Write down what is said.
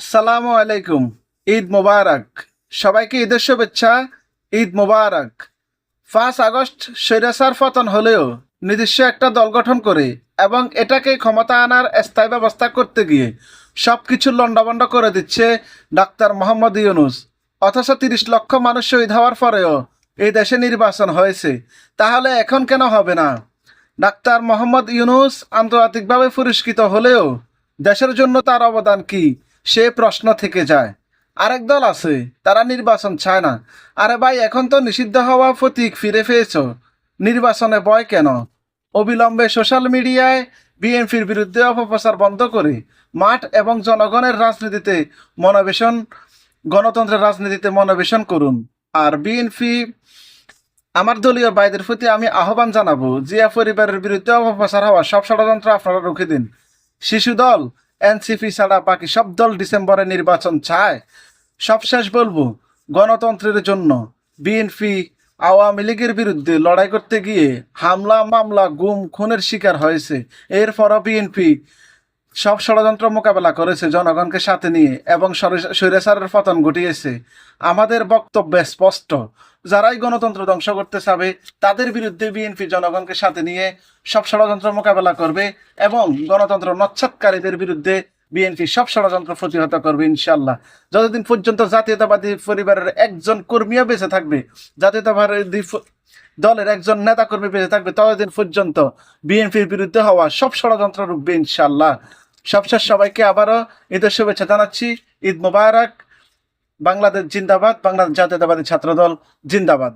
আসসালামু আলাইকুম। ঈদ মোবারক। সবাইকে ঈদের শুভেচ্ছা। ঈদ মোবারক। পাঁচ আগস্ট স্বৈরাচার পতন হলেও নিজস্ব একটা দল গঠন করে এবং এটাকে ক্ষমতা আনার স্থায়ী ব্যবস্থা করতে গিয়ে সব কিছু লন্ডভন্ড করে দিচ্ছে ডাক্তার মোহাম্মদ ইউনুস। অথচ তিরিশ লক্ষ মানুষ শহীদ হওয়ার পরেও এই দেশে নির্বাচন হয়েছে। তাহলে এখন কেন হবে না? ডাক্তার মোহাম্মদ ইউনুস আন্তর্জাতিকভাবে পুরস্কৃত হলেও দেশের জন্য তার অবদান কি? সে প্রশ্ন থেকে যায়, আরেক দল আছে, তারা নির্বাচন চায় না। আরে ভাই, এখন তো নিষিদ্ধ হওয়া প্রতীক ফিরে পেয়েছ। নির্বাচনে ভয় কেন? অবিলম্বে সোশ্যাল মিডিয়ায় বিএনপির বিরুদ্ধে অপপ্রচার বন্ধ করে মাঠ এবং জনগণের রাজনীতিতে মনোবেশন, গণতন্ত্রের রাজনীতিতে মনোবেশন করুন। আর বিএনপি, আমার দলীয় ভাইদের প্রতি আমি আহ্বান জানাব, জিয়া পরিবারের বিরুদ্ধে অপপ্রচার হওয়া সব ষড়যন্ত্র আপনারা রুখে দিন। শিশু দল এনসিপি ছাড়া বাকি সব দল ডিসেম্বরে নির্বাচন চায়। সবশেষ বলব, গণতন্ত্রের জন্য বিএনপি আওয়ামী লীগের বিরুদ্ধে লড়াই করতে গিয়ে হামলা, মামলা, গুম, খুনের শিকার হয়েছে। এরপরও বিএনপি সব ষড়যন্ত্র মোকাবেলা করেছে জনগণকে সাথে নিয়ে এবং স্বৈরা- স্বৈরাচারের পতন ঘটিয়েছে। আমাদের বক্তব্য স্পষ্ট। যারাই গণতন্ত্র ধ্বংস করতে চাবে, তাদের বিরুদ্ধে বিএনপি জনগণকে সাথে নিয়ে সব ষড়যন্ত্র মোকাবেলা করবে এবং গণতন্ত্র নচ্ছাৎকারীদের বিরুদ্ধে বিএনপি সব ষড়যন্ত্র প্রতিহত করবে ইনশাল্লাহ যতদিন পর্যন্ত জাতীয়তাবাদী পরিবারের একজন কর্মীও বেঁচে থাকবে, জাতীয়তাবাদী দলের একজন নেতা কর্মী বেঁচে থাকবে, ততদিন পর্যন্ত বিএনপির বিরুদ্ধে হওয়া সব ষড়যন্ত্র রুখবে ইনশাল্লাহ সবশেষ সবাইকে আবারও ঈদের শুভেচ্ছা জানাচ্ছি। ঈদ মোবারক। বাংলাদেশ জিন্দাবাদ বাংলাদেশ জাতীয়তাবাদী ছাত্রদল জিন্দাবাদ।